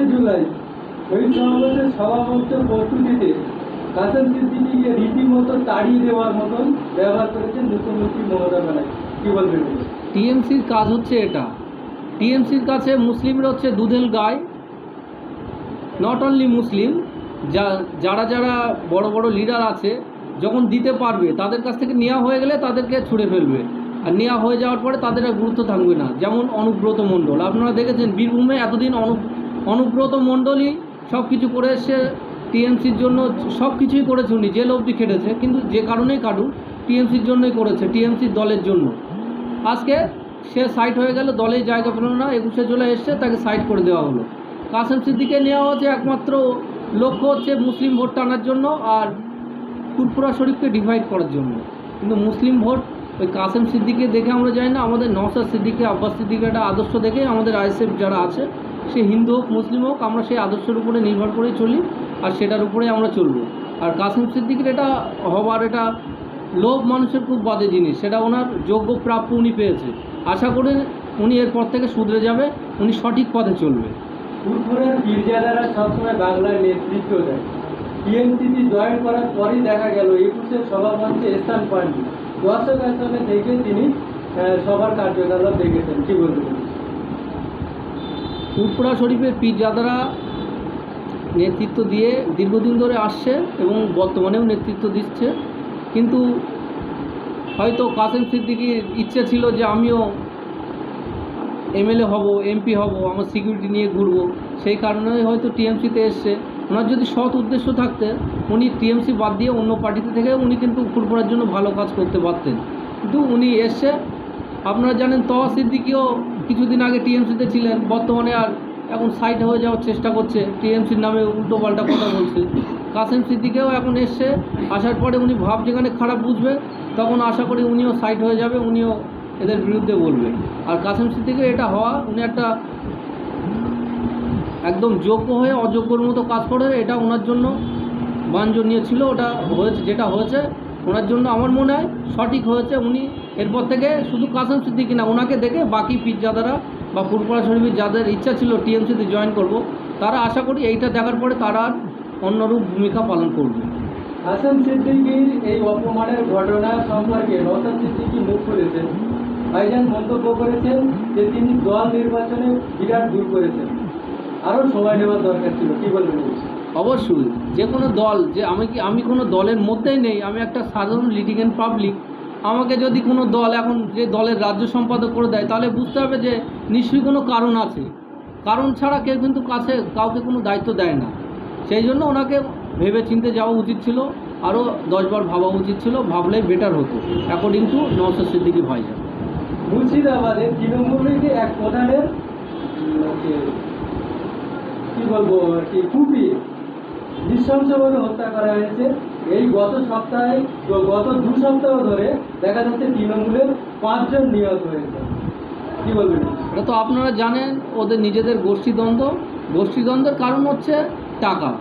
একুশে জুলাই শহীদ সমাবেশের সভামঞ্চ প্রস্তুতিতে কাসেম সিদ্দিকিকে রীতিমতো তাড়িয়ে দেওয়ার মতন ব্যবহার করেছেন মুখ্যমন্ত্রী মমতা ব্যানার্জি। কি বলবেন টিএমসির কাজ হচ্ছে এটা। টিএমসির কাছে মুসলিমরা হচ্ছে দুধেল গায় নট অনলি মুসলিম, যা, যারা যারা বড় বড় লিডার আছে, যখন দিতে পারবে, তাদের কাছ থেকে নেওয়া হয়ে গেলে তাদেরকে ছুঁড়ে ফেলবে। আর নেওয়া হয়ে যাওয়ার পরে তাদের আর গুরুত্ব থাকবে না। যেমন অনুব্রত মণ্ডল, আপনারা দেখেছেন বীরভূমে এতদিন অনু অনুব্রত মণ্ডলই সব কিছু করে এসে টিএমসির জন্য সব কিছুই করেছে উনি, জেল অবধি খেটেছে, কিন্তু যে কারণেই কাটুন টিএমসির জন্যই করেছে, টিএমসির দলের জন্য। আজকে সে সাইট হয়ে গেল, দলেই জায়গা পেল না, একুশে জুলাই এসছে, তাকে সাইড করে দেওয়া হলো। কাসেম সিদ্দিকে নেওয়া হচ্ছে একমাত্র লক্ষ্য হচ্ছে মুসলিম ভোট টানার জন্য আর ফুরফুরা শরীফকে ডিভাইড করার জন্য। কিন্তু মুসলিম ভোট, ওই কাসেম সিদ্দিকে দেখে আমরা যাই না, আমাদের নওসাদ সিদ্দিকে, আব্বাস সিদ্দিকের একটা আদর্শ দেখে আমাদের আইএসএফ যারা আছে সে হিন্দু হোক, মুসলিম হোক, আমরা সেই আদর্শের উপরে নির্ভর করেই চলি আর সেটার উপরে আমরা চলবো। আর কাসেম সিদ্দিকের এটা হবার এটা লোভ মানুষের খুব বাজে জিনিস, সেটা ওনার যোগ্য প্রাপ্য উনি পেয়েছে। আশা করি উনি এরপর থেকে শুধরে যাবে, উনি সঠিক পথে চলবে। ফুরফুরের পীরজাদারা সবসময় বাংলার নেতৃত্ব দেয়। টিএমসিপি জয়েন করার পরই দেখা গেল একুশের সভামঞ্চে স্থান পাননি দর্শক আসনে থেকে তিনি সবার কার্যকলাপ দেখেছেন। কি বলবেন? ফুরফুরা শরীফের পীরজাদারা নেতৃত্ব দিয়ে দীর্ঘদিন ধরে আসছে এবং বর্তমানেও নেতৃত্ব দিচ্ছে। কিন্তু হয়তো কাসেম সিদ্দিকির ইচ্ছে ছিল যে আমিও এমএলএ হব, এমপি হব, আমার সিকিউরিটি নিয়ে ঘুরবো। সেই কারণেই হয়তো টিএমসিতে এসছে। ওনার যদি সৎ উদ্দেশ্য থাকতে, উনি টিএমসি বাদ দিয়ে অন্য পার্টিতে থেকে উনি কিন্তু ফুরফুরার জন্য ভালো কাজ করতে পারতেন। কিন্তু উনি এসছে আপনারা জানেন তওয়া সিদ্দিকিও কিছুদিন আগে টিএমসিতে ছিলেন, বর্তমানে আর এখন সাইড হয়ে যাওয়ার চেষ্টা করছে। টিএমসির নামে উল্টো পাল্টা কথা বলছে। কাসেম সিদ্দিকেও এখন এসছে। আসার পরে উনি ভাব যেখানে খারাপ বুঝবে, তখন আশা করি উনিও সাইড হয়ে যাবে, উনিও এদের বিরুদ্ধে বলবে। আর কাসেম সিদ্দিকের এটা হওয়া, উনি একটা একদম যোগ্য হয়ে, অযোগ্যর মতো কাজ করে, এটা ওনার জন্য বাঞ্ছনীয় ছিল, ওটা হয়েছে, যেটা হয়েছে ওনার জন্য আমার মনে হয় সঠিক হয়েছে। উনি এরপর থেকে শুধু কাসেম সিদ্দিকি না, ওনাকে দেখে বাকি পিজ্জাদারা বা ফুরপুরা শরীফের যাদের ইচ্ছা ছিল টিএমসিতে জয়েন করব, তারা আশা করি এইটা দেখার পরে তারা অন্যরূপ ভূমিকা পালন করবে। হাসান সিদ্দিকির এই অপমানের ঘটনা সম্পর্কে নওসাদ সিদ্দিকি মুখ করেছেন ভাইজান মন্তব্য করেছেন যে তিনি দল নির্বাচনে বিরাট ভুল করেছেন। আরও সময় নেওয়ার দরকার ছিল, কি বলবেন? অবশ্যই, যে কোনো দল, যে আমি কি, আমি কোনো দলের মধ্যেই নেই, আমি একটা সাধারণ লিটিগেন্ট পাবলিক আমাকে যদি কোনো দল এখন যে দলের রাজ্য সম্পাদক করে দেয়, তাহলে বুঝতে হবে যে নিশ্চয়ই কোনো কারণ আছে। কারণ ছাড়া কেউ কিন্তু কাছে, কাউকে কোনো দায়িত্ব দেয় না। সেই জন্য ওনাকে ভেবে চিনতে যাওয়া উচিত ছিল, আরও দশবার ভাবা উচিত ছিল, ভাবলেই বেটার হতো অ্যাকর্ডিং টু নওসাদ সিদ্দিকি ভাইজান মুর্শিদাবাদে তৃণমূলের এক প্রধানের কি- বলব, আর কি কুপিয়ে নৃশংসভাবে হত্যা করা হয়েছে। এই গত সপ্তাহে গত দু সপ্তাহ ধরে দেখা যাচ্ছে তৃণমূলের পাঁচজন নিহত হয়েছে। কি বলবেন? এটা তো আপনারা জানেন, ওদের নিজেদের গোষ্ঠীদ্বন্দ্ব। গোষ্ঠীদ্বন্দ্বের কারণ হচ্ছে টাকা।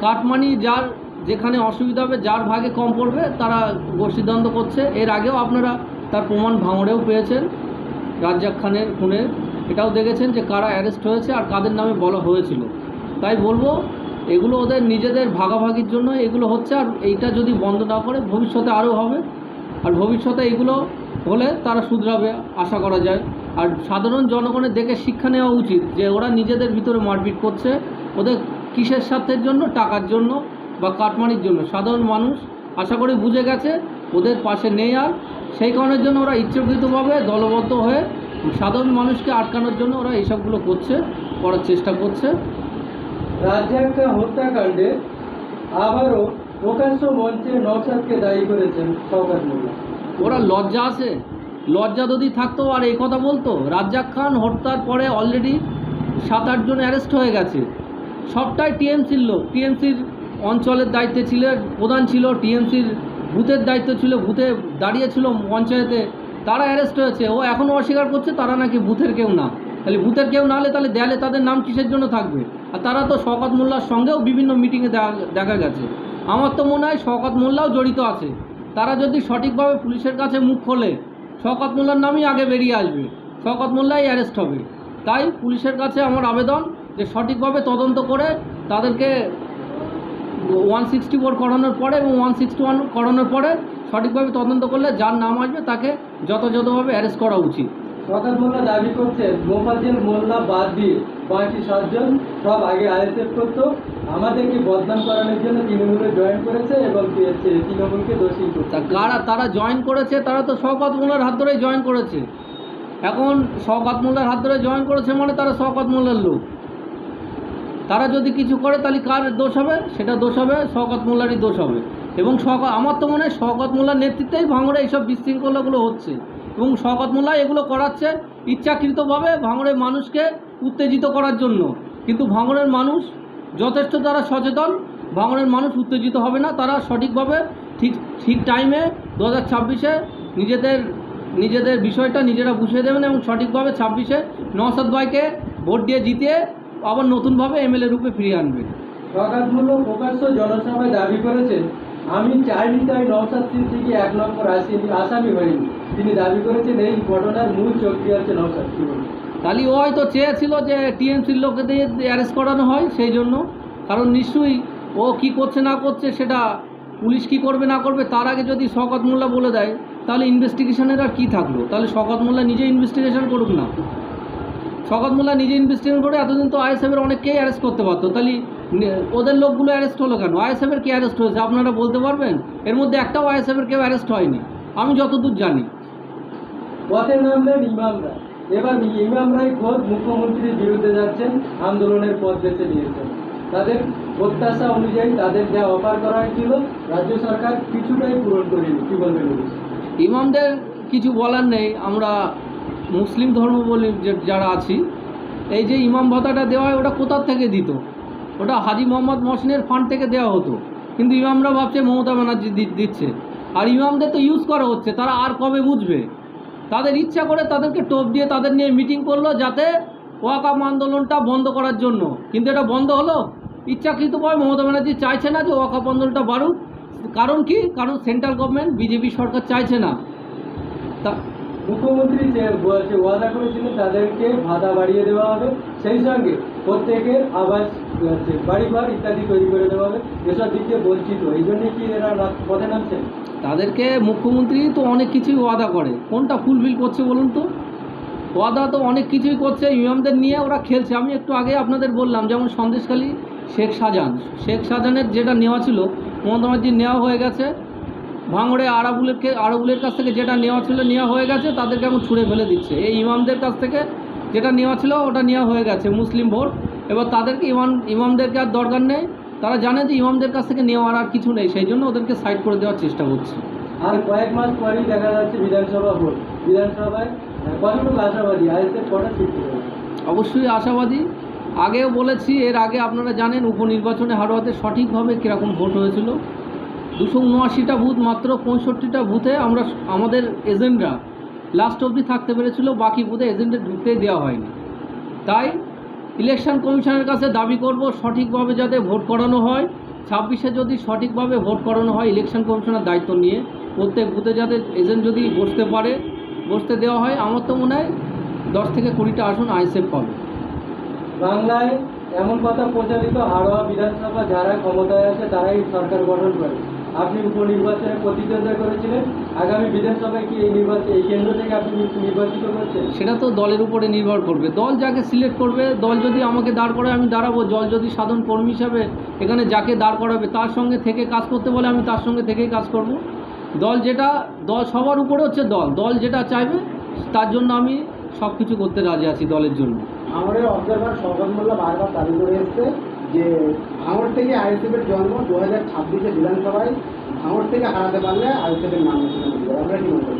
কাটমানি যার যেখানে অসুবিধা হবে, যার ভাগে কম পড়বে, তারা গোষ্ঠীদ্বন্দ্ব করছে। এর আগেও আপনারা তার প্রমাণ ভাঙড়েও পেয়েছেন। রাজ্জাক খানের খুনের। এটাও দেখেছেন যে কারা অ্যারেস্ট হয়েছে আর কাদের নামে বলা হয়েছিল। তাই বলব এগুলো ওদের নিজেদের ভাগাভাগির জন্য এগুলো হচ্ছে, আর এইটা যদি বন্ধ না করে ভবিষ্যতে আরও হবে। আর ভবিষ্যতে এগুলো হলে তারা শুধরাবে, আশা করা যায়। আর সাধারণ জনগণের দেখে শিক্ষা নেওয়া উচিত যে ওরা নিজেদের ভিতরে মারপিট করছে, ওদের কিসের স্বার্থের জন্য, টাকার জন্য বা কাটমানির জন্য। সাধারণ মানুষ আশা করি বুঝে গেছে, ওদের পাশে নেই আর। সেই কারণের জন্য ওরা ইচ্ছাকৃতভাবে দলবদ্ধ হয়ে সাধারণ মানুষকে আটকানোর জন্য ওরা এইসবগুলো করছে, করার চেষ্টা করছে। রাজ্জাকা হত্যাকাণ্ডে আবারও প্রকাশ্য মঞ্চে নওশাদকে দায়ী করেছেন শওকাত মোল্লা। ওরা লজ্জা আছে। লজ্জা যদি থাকতো আর এই কথা বলতো, রাজ্জাক খান হত্যার পরে অলরেডি সাত আটজন অ্যারেস্ট হয়ে গেছে। সবটাই টিএমসির লোক। টিএমসির অঞ্চলের দায়িত্বে ছিল, প্রধান ছিল, টিএমসির বুথের দায়িত্ব ছিল বুথে দাঁড়িয়েছিল পঞ্চায়েতে। তারা অ্যারেস্ট হয়েছে। ও এখনও অস্বীকার করছে, তারা নাকি বুথের কেউ না। তাহলে বুথের কেউ না হলে তাহলে দেয়ালে তাদের নাম কিসের জন্য থাকবে? আর তারা তো শওকত মোল্লার সঙ্গেও বিভিন্ন মিটিংয়ে দেখা গেছে। আমার তো মনে হয় শওকত মোল্লাও জড়িত আছে। তারা যদি সঠিকভাবে পুলিশের কাছে মুখ খোলে, শওকত মোল্লার নামই আগে বেরিয়ে আসবে। শওকত মোল্লাই অ্যারেস্ট হবে। তাই পুলিশের কাছে আমার আবেদন যে সঠিকভাবে তদন্ত করে তাদেরকে ওয়ান সিক্সটি ফোর করানোর পরে এবং ওয়ান সিক্সটি ওয়ান করানোর পরে সঠিকভাবে তদন্ত করলে যার নাম আসবে তাকে যথাযথভাবে অ্যারেস্ট করা উচিত। শওকত মোল্লা দাবি করছে মোফাজ্জেল মোল্লা বাদ দিয়ে বাকি সাতজন সব আগে আইএসএফ করতো। আমাদেরকে বদনাম করানোর জন্য তৃণমূলে জয়েন করেছে এবং তৃণমূলকে দোষী করছে। কারা, তারা জয়েন করেছে? তারা তো শওকত মোল্লার হাত ধরেই জয়েন করেছে। এখন শওকত মোল্লার হাত ধরে জয়েন করেছে মানে তারা শওকত মোল্লার লোক। তারা যদি কিছু করে, তাহলে কার দোষ হবে? সেটা দোষ হবে, শওকত মোল্লারই দোষ হবে। এবং শওকত আমার তো মনে হয় শওকত মোল্লার নেতৃত্বেই ভাঙড়ে এইসব বিশৃঙ্খলাগুলো হচ্ছে। এবং শওকত এগুলো করাচ্ছে ইচ্ছাকৃতভাবে ভাঙড়ের মানুষকে উত্তেজিত করার জন্য। কিন্তু ভাঙড়ের মানুষ যথেষ্ট তারা সচেতন, ভাঙড়ের মানুষ উত্তেজিত হবে না, তারা সঠিকভাবে ঠিক ঠিক টাইমে দু হাজার ছাব্বিশে নিজেদের নিজেদের বিষয়টা নিজেরা বুঝিয়ে দেবেন এবং সঠিকভাবে ছাব্বিশে নওসাদ ভাইকে ভোট দিয়ে জিতিয়ে আবার নতুনভাবে এমএলএ রূপে ফিরিয়ে আনবে। শওকত প্রকাশ্য জনসভায় দাবি করেছেন আমি তাই নওশাদ সিদ্দিকি এক নম্বর আসেনি, আসামি হয়নি। তিনি দাবি করেছেন এই ঘটনার মূল চক্রী হচ্ছে বলবেন? তাহলে ও হয়তো চেয়েছিল যে টিএমসির লোকেদের অ্যারেস্ট করানো হয় সেই জন্য। কারণ নিশ্চয়ই ও কি করছে না করছে সেটা পুলিশ কি করবে না করবে তার আগে যদি শওকত মোল্লা বলে দেয়, তাহলে ইনভেস্টিগেশনের আর কি থাকল? তাহলে শওকত মোল্লা নিজে ইনভেস্টিগেশন করুক না। শওকত মোল্লা নিজে ইনভেস্টিগেশন করে এতদিন তো আইএসএফের অনেককেই অ্যারেস্ট করতে পারতো। তাহলে ওদের লোকগুলো অ্যারেস্ট হলো কেন? আইএসএফের কে অ্যারেস্ট হয়েছে? আপনারা বলতে পারবেন? এর মধ্যে একটাও আইএসএফের কেউ অ্যারেস্ট হয়নি। আমি যতদূর জানি। পথে নামলেন ইমামরা এবার ইমামরাই খোদ মুখ্যমন্ত্রীর বিরুদ্ধে যাচ্ছেন আন্দোলনের পথ বেছে নিয়েছেন। তাদের প্রত্যাশা অনুযায়ী তাদের যা অফার করা হয়েছিল রাজ্য সরকার কিছুটাই পূরণ করেনি। কি বলবেন ইমামদের কিছু বলার নেই। আমরা মুসলিম ধর্মাবলম্বী যে- যারা আছি এই যে ইমাম ভাতাটা দেওয়া হয় ওটা কোথার থেকে দিত? ওটা হাজি মোহাম্মদ মহসিনের ফান্ড থেকে দেওয়া হতো। কিন্তু ইমামরা ভাবছে মমতা ব্যানার্জি দিচ্ছে। আর ইমামদের তো ইউজ করা হচ্ছে, তারা আর কবে বুঝবে? তাদের ইচ্ছা করে তাদেরকে টোপ দিয়ে তাদের নিয়ে মিটিং করল যাতে ওয়াকাম আন্দোলনটা বন্ধ করার জন্য। কিন্তু এটা বন্ধ হলো? ইচ্ছাকৃতভাবে মমতা ব্যানার্জি চাইছে না যে ওয়াকাপ আন্দোলনটা বাড়ুক। কারণ কি? কারণ সেন্ট্রাল গভর্নমেন্ট বিজেপি সরকার চাইছে না। তা মুখ্যমন্ত্রী ওয়াদা করেছিলেন তাদেরকে ভাতা বাড়িয়ে দেওয়া হবে। সেই সঙ্গে প্রত্যেকের আবাস হচ্ছে বাড়ি ঘর ইত্যাদি তৈরি করে দেওয়া হবে এসব দিক দিয়ে বঞ্চিত। এই জন্য কি এরা পথে নামছেন তাদেরকে মুখ্যমন্ত্রী তো অনেক কিছুই ওয়াদা করে। কোনটা ফুলফিল করছে বলুন তো? ওয়াদা তো অনেক কিছুই করছে ইমামদের নিয়ে ওরা খেলছে। আমি একটু আগে আপনাদের বললাম, যেমন সন্দেশখালী শেখ শাহজাহান। শেখ শাহজাহানের যেটা নেওয়া ছিল, মমতা ব্যানার্জির নেওয়া হয়ে গেছে। ভাঙড়ে আরাবুলেরকে আরাবুলের কাছ থেকে যেটা নেওয়া ছিল, নেওয়া হয়ে গেছে, তাদেরকে এখন ছুঁড়ে ফেলে দিচ্ছে। এই ইমামদের কাছ থেকে যেটা নেওয়া ছিল ওটা নেওয়া হয়ে গেছে মুসলিম ভোট। এবার তাদেরকে ইমাম ইমামদেরকে আর দরকার নেই। তারা জানে যে ইমামদের কাছ থেকে নেওয়ার আর কিছু নেই সেই জন্য ওদেরকে সাইড করে দেওয়ার চেষ্টা করছে। আর কয়েক মাস পরেই দেখা যাচ্ছে বিধানসভা ভোট। বিধানসভায় কতটুকু আশাবাদী? আইএসএফ কটা সিট অবশ্যই আশাবাদী। আগেও বলেছি এর আগে আপনারা জানেন উপনির্বাচনে হারোয়াতে সঠিকভাবে কীরকম ভোট হয়েছিল। দুশো উনআশিটা বুথ মাত্র পঁয়ষট্টিটা বুথে আমরা আমাদের এজেন্টরা লাস্ট অবধি থাকতে পেরেছিল, বাকি বুথে এজেন্টে ঢুকতেই দেওয়া হয়নি। তাই ইলেকশন কমিশনের কাছে দাবি করব, সঠিকভাবে যাতে ভোট করানো হয়। ছাব্বিশে যদি সঠিকভাবে ভোট করানো হয় ইলেকশন কমিশনের দায়িত্ব নিয়ে, প্রত্যেক বুথে যাতে এজেন্ট যদি বসতে পারে, বসতে দেওয়া হয়, আমার তো মনে হয় দশ থেকে কুড়িটা আসন আইসেফ পাবে। বাংলায় এমন কথা প্রচারিত হাড়োয়া বিধানসভা যারা ক্ষমতায় আছে তারাই সরকার গঠন করে। আপনি উপনির্বাচনে প্রতিদ্বন্দ্বিতা করেছিলেন। আগামী বিধানসভায় কি এই নির্বাচন এই কেন্দ্র থেকে আপনি নির্বাচিত করছেন? সেটা তো দলের উপরে নির্ভর করবে। দল যাকে সিলেক্ট করবে দল যদি আমাকে দাঁড় করায় আমি দাঁড়াবো। দল যদি সাধারণ কর্মী হিসাবে এখানে যাকে দাঁড় করাবে তার সঙ্গে থেকে কাজ করতে বলে আমি তার সঙ্গে থেকেই কাজ করব। দল যেটা দল সবার উপরে হচ্ছে দল। দল যেটা চাইবে তার জন্য আমি সব কিছু করতে রাজি আছি দলের জন্য। আমাদের অবজারভার শওকত মোল্লা বারবার দাবি করে এসছে যে ভাঙড় থেকে আইএসএফের জন্ম দু হাজার ছাব্বিশে বিধানসভায় ভাঙড় থেকে হারাতে পারলে আইএসএফের নাম আমরা কি মনে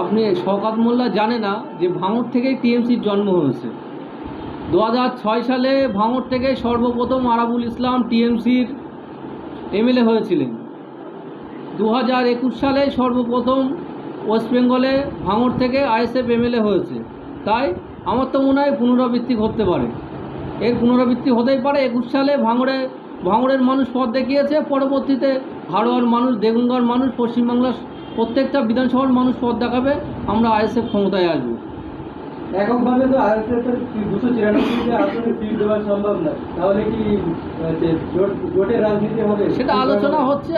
আপনি শওকাত মোল্লা জানে না যে ভাঙড় থেকেই টিএমসির জন্ম হয়েছে। দু সালে ভাঙড় থেকে সর্বপ্রথম আরাবুল ইসলাম টিএমসির এমএলএ হয়েছিলেন। দু হাজার একুশ সালে সর্বপ্রথম ওয়েস্ট বেঙ্গলে ভাঙড় থেকে আইএসএফ এমএলএ হয়েছে। তাই আমার তো মনে হয় পুনরাবৃত্তি ঘটতে পারে। এর পুনরাবৃত্তি হতেই পারে। একুশ সালে ভাঙড়ে ভাঙড়ের মানুষ পথ দেখিয়েছে। পরবর্তীতে হাড়োয়ার মানুষ দেগুঙ্গার মানুষ পশ্চিমবাংলার প্রত্যেকটা বিধানসভার মানুষ পথ দেখাবে। আমরা আইএসএফ ক্ষমতায় আসব। এককভাবে তো আইএসএফ এর দুশো সিট দেওয়া সম্ভব না। তাহলে কি জোটের রাজনীতি হবে? সেটা আলোচনা হচ্ছে।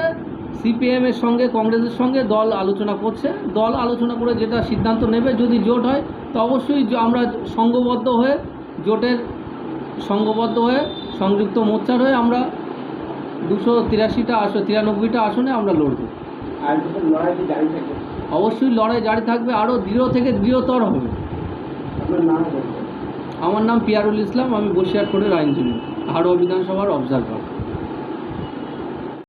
সিপিএম এর সঙ্গে কংগ্রেসের সঙ্গে দল আলোচনা করছে। দল আলোচনা করে যেটা সিদ্ধান্ত নেবে যদি জোট হয় তো অবশ্যই আমরা সংঘবদ্ধ হয়ে জোটের সংঘবদ্ধ হয়ে সংযুক্ত মোর্চার হয়ে আমরা দুশো তিরাশিটা আসন তিরানব্বইটা আসনে আমরা লড়ব। অবশ্যই লড়াই জারি থাকবে আরও দৃঢ় থেকে দৃঢ়তর হবে। আমার নাম পিয়ারুল ইসলাম আমি বসিরহাট কোর্টের আইনজীবী হাড়োয়া বিধানসভার অবজারভার